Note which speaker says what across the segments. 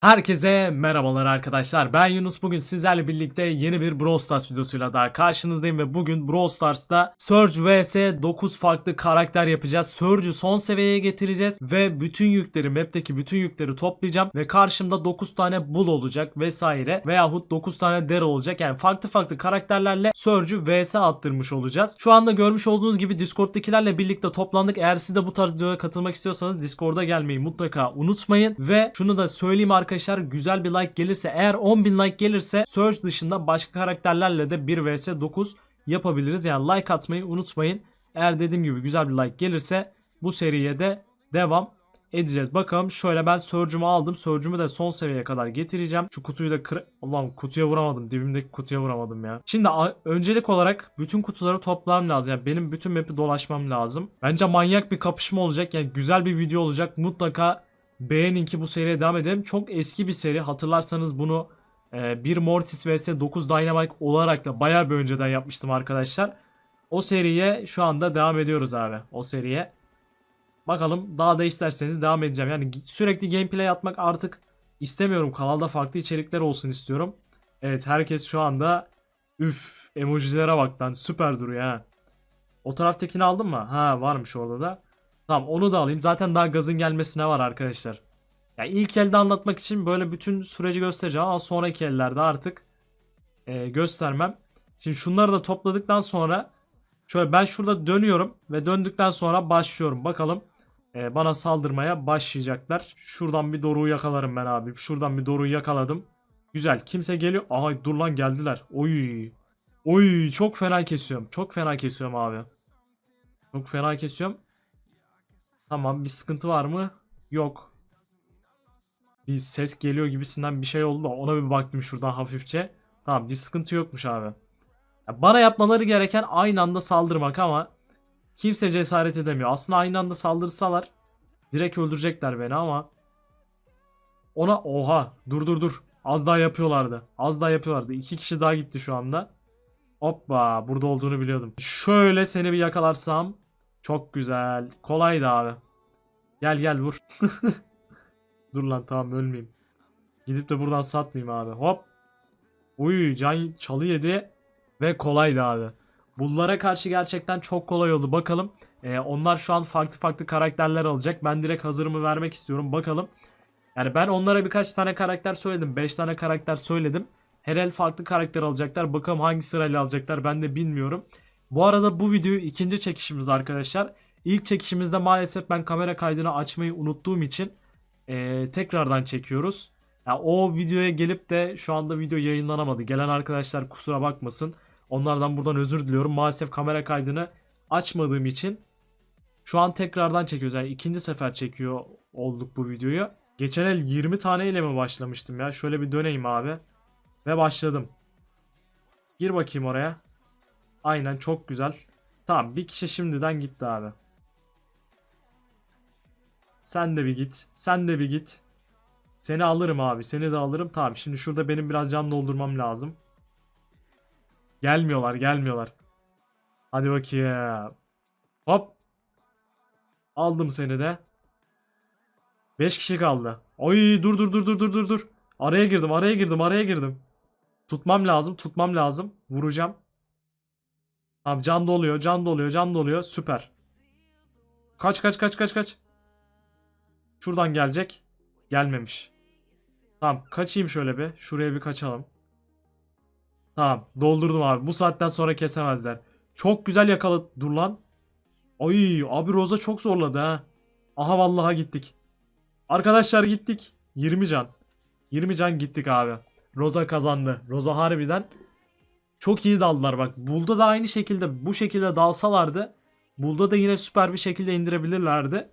Speaker 1: Herkese merhabalar arkadaşlar. Ben Yunus. Bugün sizlerle birlikte yeni bir Brawl Stars videosuyla daha karşınızdayım ve bugün Brawl Stars'ta Surge vs 9 farklı karakter yapacağız. Surge'ü son seviyeye getireceğiz ve bütün yükleri, map'teki bütün yükleri toplayacağım ve karşımda 9 tane Bull olacak vesaire veyahut 9 tane Daryl olacak. Yani farklı farklı karakterlerle Surge'ü vs attırmış olacağız. Şu anda görmüş olduğunuz gibi Discord'dakilerle birlikte toplandık. Eğer siz de bu tarz videoya katılmak istiyorsanız Discord'a gelmeyi mutlaka unutmayın ve şunu da söyleyeyim arkadaşlar güzel bir like gelirse eğer 10.000 like gelirse Surge dışında başka karakterlerle de 1 vs 9 yapabiliriz. Yani like atmayı unutmayın. Eğer dediğim gibi güzel bir like gelirse bu seriye de devam edeceğiz. Bakalım şöyle ben Surge'ümü aldım. Surge'ümü de son seviyeye kadar getireceğim. Şu kutuyu da kır... Allah'ım kutuya vuramadım. Dibimdeki kutuya vuramadım ya. Şimdi öncelik olarak bütün kutuları toplamam lazım. Yani benim bütün map'i dolaşmam lazım. Bence manyak bir kapışma olacak. Yani güzel bir video olacak. Mutlaka beğenin ki bu seriye devam edelim. Çok eski bir seri. Hatırlarsanız bunu e, 1 Mortis vs 9 Dynamite olarak da bayağı bir önceden yapmıştım arkadaşlar. O seriye şu anda devam ediyoruz abi. O seriye. Bakalım daha da isterseniz devam edeceğim. Yani sürekli gameplay atmak artık istemiyorum. Kanalda farklı içerikler olsun istiyorum. Evet herkes şu anda üf emojilere bak lan süper duruyor ha. O taraftakini aldın mı? Ha varmış orada da. Tamam onu da alayım. Zaten daha gazın gelmesine var arkadaşlar. Ya ilk elde anlatmak için böyle bütün süreci göstereceğim ama sonraki ellerde artık e, göstermem. Şimdi şunları da topladıktan sonra şöyle ben şurada dönüyorum ve döndükten sonra başlıyorum. Bakalım e, bana saldırmaya başlayacaklar. Şuradan bir Doru'yu yakalarım ben abi. Şuradan bir Doru'yu yakaladım. Güzel. Kimse geliyor. Aha dur lan geldiler. Oy. Oy çok fena kesiyorum. Çok fena kesiyorum abi. Çok fena kesiyorum. Tamam bir sıkıntı var mı? Yok. Bir ses geliyor gibisinden bir şey oldu da ona bir baktım şuradan hafifçe. Tamam bir sıkıntı yokmuş abi. Ya bana yapmaları gereken aynı anda saldırmak ama kimse cesaret edemiyor. Aslında aynı anda saldırsalar direkt öldürecekler beni ama ona oha dur dur dur az daha yapıyorlardı. Az daha yapıyorlardı. İki kişi daha gitti şu anda. Hoppa burada olduğunu biliyordum. Şöyle seni bir yakalarsam çok güzel. Kolaydı abi. Gel gel vur. Dur lan tamam ölmeyeyim. Gidip de buradan satmayayım abi. Hop. Uy can çalı yedi. Ve kolaydı abi. Bunlara karşı gerçekten çok kolay oldu. Bakalım. Ee, onlar şu an farklı farklı karakterler alacak. Ben direkt hazırımı vermek istiyorum. Bakalım. Yani ben onlara birkaç tane karakter söyledim. 5 tane karakter söyledim. Her farklı karakter alacaklar. Bakalım hangi sırayla alacaklar ben de bilmiyorum. Bu arada bu videoyu ikinci çekişimiz arkadaşlar. İlk çekişimizde maalesef ben kamera kaydını açmayı unuttuğum için eee, tekrardan çekiyoruz. Ya o videoya gelip de şu anda video yayınlanamadı. Gelen arkadaşlar kusura bakmasın. Onlardan buradan özür diliyorum. Maalesef kamera kaydını açmadığım için şu an tekrardan çekiyoruz. Yani ikinci sefer çekiyor olduk bu videoyu. Geçen el 20 tane ile mi başlamıştım ya? Şöyle bir döneyim abi. Ve başladım. Gir bakayım oraya. Aynen çok güzel. Tamam bir kişi şimdiden gitti abi. Sen de bir git. Sen de bir git. Seni alırım abi. Seni de alırım. Tamam şimdi şurada benim biraz can doldurmam lazım. Gelmiyorlar gelmiyorlar. Hadi bakayım. Hop. Aldım seni de. 5 kişi kaldı. Oy dur dur dur dur dur dur dur. Araya girdim araya girdim araya girdim. Tutmam lazım tutmam lazım. Vuracağım. Tamam can doluyor can doluyor can doluyor süper. Kaç kaç kaç kaç kaç. Şuradan gelecek. Gelmemiş. Tamam kaçayım şöyle bir. Şuraya bir kaçalım. Tamam doldurdum abi. Bu saatten sonra kesemezler. Çok güzel yakaladı. Dur lan. Ay abi Roza çok zorladı ha. Aha vallahi gittik. Arkadaşlar gittik. 20 can. 20 can gittik abi. Roza kazandı. Roza harbiden çok iyi daldılar bak. Bulda da aynı şekilde bu şekilde dalsalardı Bulda da yine süper bir şekilde indirebilirlerdi.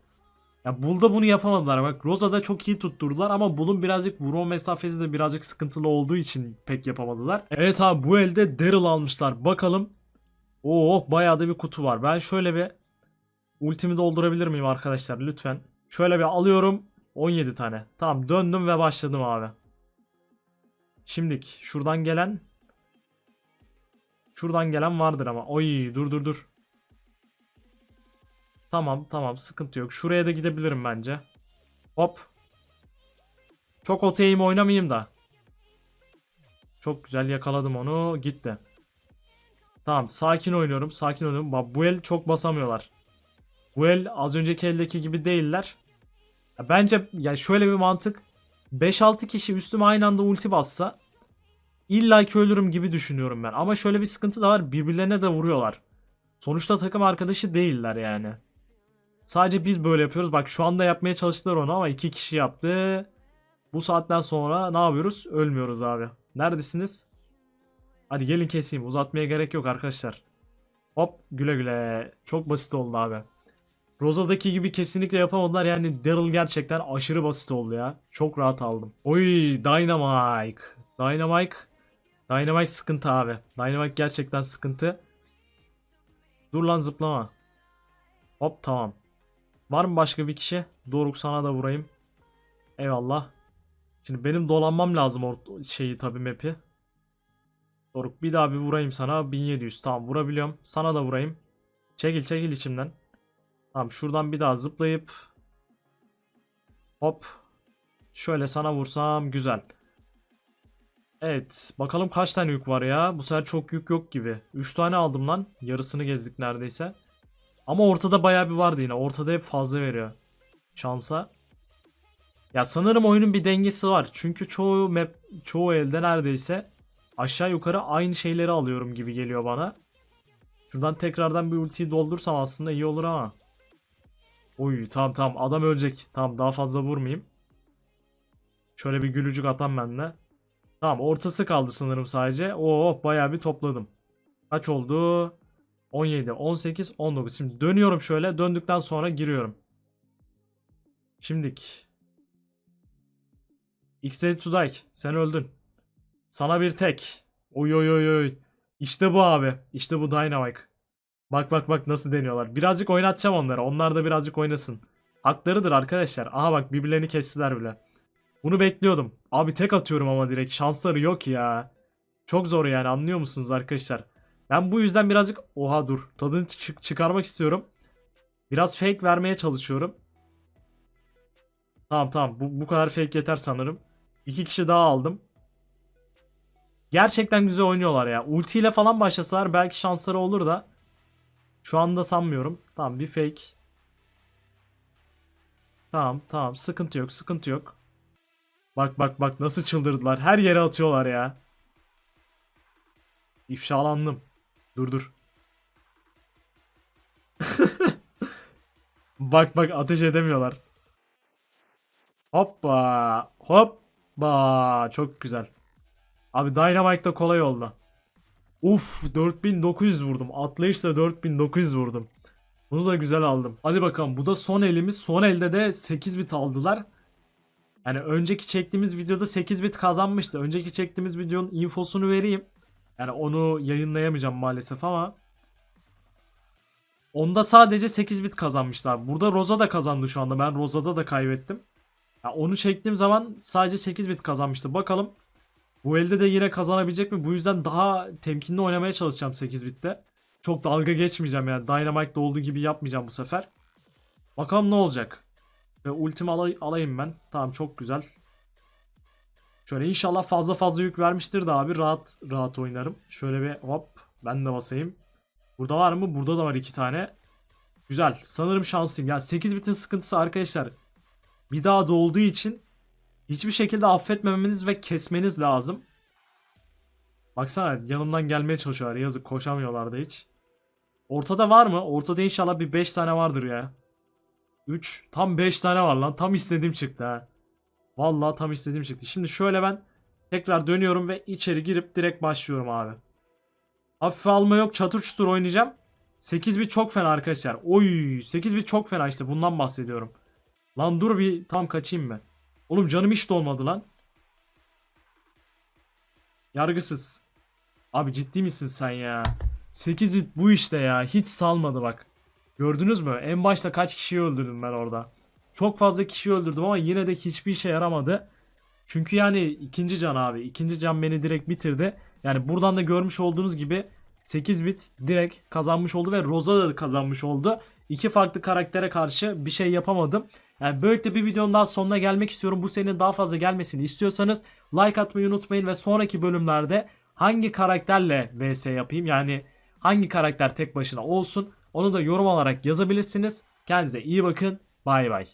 Speaker 1: Ya Bulda bunu yapamadılar bak. Roza'da çok iyi tutturdular ama Bull'un birazcık vurma mesafesi de birazcık sıkıntılı olduğu için pek yapamadılar. Evet abi bu elde Daryl almışlar. Bakalım. Oo bayağı da bir kutu var. Ben şöyle bir ultimi doldurabilir miyim arkadaşlar lütfen. Şöyle bir alıyorum. 17 tane. Tamam döndüm ve başladım abi. Şimdik şuradan gelen Şuradan gelen vardır ama. Oy dur dur dur. Tamam tamam sıkıntı yok. Şuraya da gidebilirim bence. Hop. Çok oteyim oynamayayım da. Çok güzel yakaladım onu. Gitti. Tamam sakin oynuyorum. Sakin oynuyorum. Bak bu el çok basamıyorlar. Bu el az önceki eldeki gibi değiller. Ya bence ya şöyle bir mantık. 5-6 kişi üstüme aynı anda ulti bassa illa ki ölürüm gibi düşünüyorum ben. Ama şöyle bir sıkıntı da var. Birbirlerine de vuruyorlar. Sonuçta takım arkadaşı değiller yani. Sadece biz böyle yapıyoruz. Bak şu anda yapmaya çalıştılar onu ama iki kişi yaptı. Bu saatten sonra ne yapıyoruz? Ölmüyoruz abi. Neredesiniz? Hadi gelin keseyim. Uzatmaya gerek yok arkadaşlar. Hop güle güle. Çok basit oldu abi. Rosa'daki gibi kesinlikle yapamadılar. Yani Daryl gerçekten aşırı basit oldu ya. Çok rahat aldım. Oy Dynamite. Dynamite. Dynamite sıkıntı abi. Dynamite gerçekten sıkıntı. Dur lan zıplama. Hop tamam. Var mı başka bir kişi? Doruk sana da vurayım. Eyvallah. Şimdi benim dolanmam lazım o şeyi tabii map'i. Doruk bir daha bir vurayım sana. 1700 tamam vurabiliyorum. Sana da vurayım. Çekil çekil içimden. Tamam şuradan bir daha zıplayıp. Hop. Şöyle sana vursam güzel. Evet bakalım kaç tane yük var ya. Bu sefer çok yük yok gibi. 3 tane aldım lan. Yarısını gezdik neredeyse. Ama ortada bayağı bir vardı yine. Ortada hep fazla veriyor. Şansa. Ya sanırım oyunun bir dengesi var. Çünkü çoğu map, çoğu elde neredeyse aşağı yukarı aynı şeyleri alıyorum gibi geliyor bana. Şuradan tekrardan bir ultiyi doldursam aslında iyi olur ama. Oy tamam tamam adam ölecek. Tamam daha fazla vurmayayım. Şöyle bir gülücük atan benle. Tamam ortası kaldı sanırım sadece. Oo bayağı bir topladım. Kaç oldu? 17, 18, 19. Şimdi dönüyorum şöyle. Döndükten sonra giriyorum. Şimdik. X-Ray Tudayk sen öldün. Sana bir tek. Oy oy oy oy. İşte bu abi. İşte bu Dynamite. Bak bak bak nasıl deniyorlar. Birazcık oynatacağım onlara. Onlar da birazcık oynasın. Haklarıdır arkadaşlar. Aha bak birbirlerini kestiler bile. Bunu bekliyordum. Abi tek atıyorum ama direkt. Şansları yok ya. Çok zor yani anlıyor musunuz arkadaşlar? Ben bu yüzden birazcık... Oha dur. Tadını çık- çıkarmak istiyorum. Biraz fake vermeye çalışıyorum. Tamam tamam. Bu, bu kadar fake yeter sanırım. İki kişi daha aldım. Gerçekten güzel oynuyorlar ya. Ulti ile falan başlasalar belki şansları olur da. Şu anda sanmıyorum. Tamam bir fake. Tamam tamam sıkıntı yok sıkıntı yok. Bak bak bak nasıl çıldırdılar. Her yere atıyorlar ya. İfşalandım. Dur dur. bak bak ateş edemiyorlar. Hoppa. Hoppa. Çok güzel. Abi Dynamite'da kolay oldu. Uf 4900 vurdum. Atlayışla 4900 vurdum. Bunu da güzel aldım. Hadi bakalım bu da son elimiz. Son elde de 8 bit aldılar. Yani önceki çektiğimiz videoda 8 bit kazanmıştı. Önceki çektiğimiz videonun infosunu vereyim. Yani onu yayınlayamayacağım maalesef ama. Onda sadece 8 bit kazanmışlar. Burada Rosa da kazandı şu anda. Ben Rosa'da da kaybettim. Ya onu çektiğim zaman sadece 8 bit kazanmıştı. Bakalım bu elde de yine kazanabilecek mi? Bu yüzden daha temkinli oynamaya çalışacağım 8 bitte. Çok dalga geçmeyeceğim yani. Dynamite'da olduğu gibi yapmayacağım bu sefer. Bakalım ne olacak. Ve ultimi alay- alayım ben. Tamam çok güzel. Şöyle inşallah fazla fazla yük vermiştir de abi rahat rahat oynarım. Şöyle bir hop ben de basayım. Burada var mı? Burada da var iki tane. Güzel. Sanırım şanslıyım. Ya 8 bitin sıkıntısı arkadaşlar. Bir daha dolduğu için hiçbir şekilde affetmemeniz ve kesmeniz lazım. Baksana yanımdan gelmeye çalışıyorlar. Yazık koşamıyorlar da hiç. Ortada var mı? Ortada inşallah bir 5 tane vardır ya. 3 tam 5 tane var lan. Tam istediğim çıktı ha. Vallahi tam istediğim çıktı. Şimdi şöyle ben tekrar dönüyorum ve içeri girip direkt başlıyorum abi. Hafife alma yok. Çatır çutur oynayacağım. 8 bit çok fena arkadaşlar. Oy 8 bit çok fena işte bundan bahsediyorum. Lan dur bir tam kaçayım ben. Oğlum canım hiç dolmadı lan. Yargısız. Abi ciddi misin sen ya? 8 bit bu işte ya. Hiç salmadı bak. Gördünüz mü? En başta kaç kişiyi öldürdüm ben orada. Çok fazla kişi öldürdüm ama yine de hiçbir işe yaramadı. Çünkü yani ikinci can abi. ikinci can beni direkt bitirdi. Yani buradan da görmüş olduğunuz gibi 8 bit direkt kazanmış oldu ve Rosa da kazanmış oldu. iki farklı karaktere karşı bir şey yapamadım. Yani böylelikle bir videonun daha sonuna gelmek istiyorum. Bu serinin daha fazla gelmesini istiyorsanız like atmayı unutmayın ve sonraki bölümlerde hangi karakterle vs yapayım yani hangi karakter tek başına olsun onu da yorum olarak yazabilirsiniz. Kendinize iyi bakın. Bay bay.